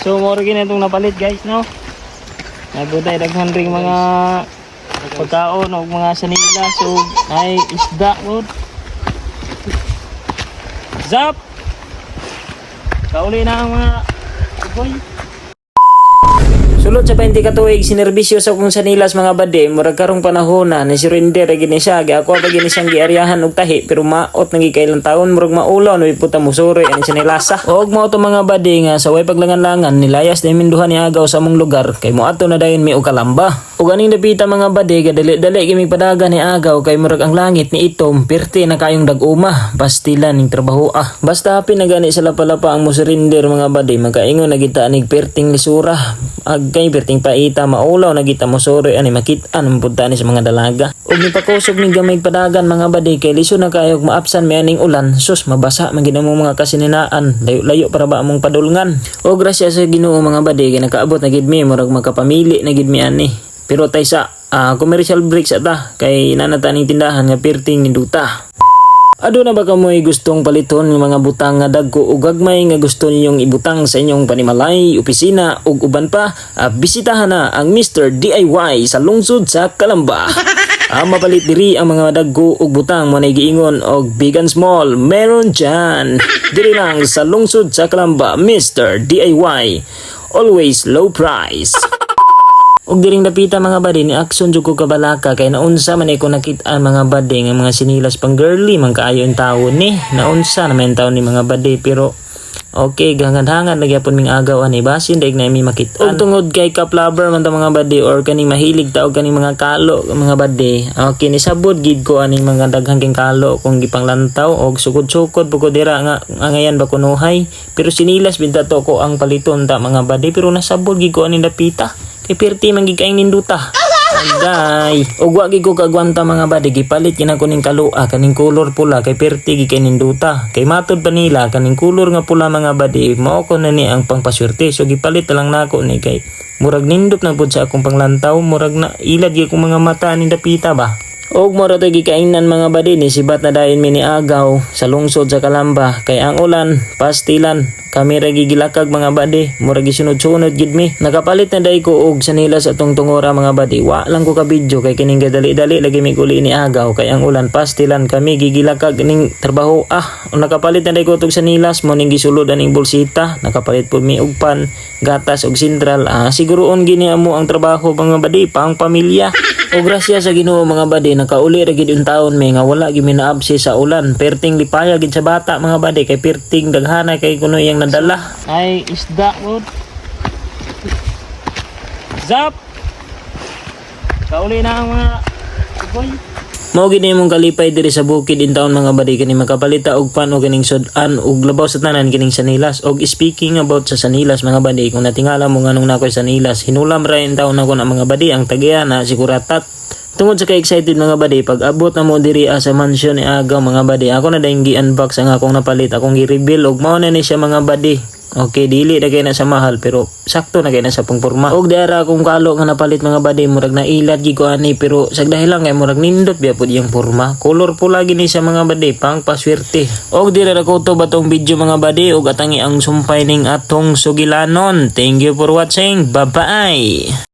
So mo rin itong napalit guys no. Nagutay daghan ring mga pagkaon o mga sanila so ay isda good. Zap! Kauli na ang mga boy. Sulod sa 20 katuig, sinerbisyo sa kung sanilas mga bade, murag karong panahon na, ni surrender gini siya, gi ako pa gini siyang giaryahan og tahi, pero maot nagi kailang taon, murag maulaw, no puta mo suri, ani siya nilasa. Og mo to mga bade nga, sa way paglangan-langan, nilayas na minduhan ni agaw sa mong lugar, kay mo ato na dayon mi og kalamba. Og aning napita mga bade, kadali-dali kimi padaga ni agaw, kay murag ang langit ni itom, pirti na kayong dag-uma, pastilan ning trabaho ah. Basta pinagani sa lapalapa ang mo mga bade, magkaingon na kita anig perting lisura, ag kay perting paita maulaw na kita mo sorry ani makitaan ang punta sa mga dalaga. Ug ni pakusog ni gamay padagan mga bade kay liso na kayo maapsan may aning ulan. Sus mabasa man mo mga kasininaan layo-layo para ba among padulngan o grasya sa Ginoo mga bade kay nakaabot na gid mi murag makapamili na gid mi ani. Pero tay sa ah, commercial breaks ata kay nanataning tindahan nga perting ninduta Ado na ba kamoy gustong paliton ng mga butang nga dagko o gagmay nga gusto ninyong ibutang sa inyong panimalay, opisina ug uban pa? Ah, bisitahan na ang Mr. DIY sa lungsod sa Kalamba. ang mapalit diri ang mga dagko ug butang mo giingon og big and small meron dyan. Diri lang sa lungsod sa Kalamba, Mr. DIY. Always low price. Og diring dapita mga badi ni action jud ko kabalaka kay naunsa man ko nakita mga badi nga mga sinilas pang girly man kaayo ang tawo ni naunsa na man tawo ni mga badi pero Okay, gangad-hangad lagi apon ming agaw ani basin daig na mi makita. Og tungod kay cup lover man ta mga badi or kaning mahilig ta og kaning mga kalo mga badi. Okay, ni sabod gid ko aning mga daghang king kalo kung gipanglantaw og sukod-sukod buko dira nga nga ngayan ba kunuhay. Pero sinilas binta to ko ang paliton ta mga badi pero nasabod gid ko aning dapita. Kay perti man gid kaing ninduta. Agay. Og wa gid ko kagwanta mga badi gipalit gina ko ning kalua kaning kulor pula kay perti gid kay ninduta. Kay matud pa nila kaning kulor nga pula mga badi mao ko na ni ang pangpaswerte. So gipalit lang nako ni kay murag nindot na pud sa akong panglantaw murag na ilad gyud kong mga mata ni dapita ba. Og mura to gikainan mga badi ni sibat na dayon mi ni agaw sa lungsod sa Kalamba kay ang ulan pastilan kami ra gigilakag mga badi. Mura gisunod-sunod gid mi. Nakapalit na day ko og sanila sa tong tungora mga badi. Wa lang ko ka video kay kining gadali-dali lagi mi kuli ni agaw kay ang ulan pastilan kami gigilakag ning trabaho. Ah nakapalit na day ko og sanilas mo ning gisulod aning bolsita. Nakapalit po mi og pan gatas og sentral ah siguroon gini amo ang trabaho mga badi pang pamilya. O grasya sa Ginoo mga badi nakauli ra gid yung taon may nga wala gid sa ulan. Perting lipaya gid sa bata mga badi kay perting daghana kay kuno iyang nadala. Ay isda good zap! Kauli na ang mga boy Mao gid mong kalipay diri sa bukid in taon mga badi kani makapalita og pan og kining sudan og labaw sa tanan kining sanilas og speaking about sa sanilas mga badi. Kung natingala mo nganong nakoy sanilas hinulam ra in taon ako na mga badi ang tagiya na si Kuratat Tungod sa ka-excited mga badi, pag abot na mo diri ah, sa mansion ni Agaw mga badi, ako na dahil gi-unbox ang akong napalit, akong gi-reveal, og mao na ni siya mga badi. Okay, dili na kay na sa mahal, pero sakto na kay na sa pangporma. Og dara akong kalo nga napalit mga badi, murag na ilad gi ani, pero sa dahil lang kay murag nindot biya po yung porma. Color po lagi ni sa mga badi, pang paswerte. Og dira na ko to batong video mga badi, og atangi ang sumpay ning atong sugilanon. Thank you for watching. Bye-bye!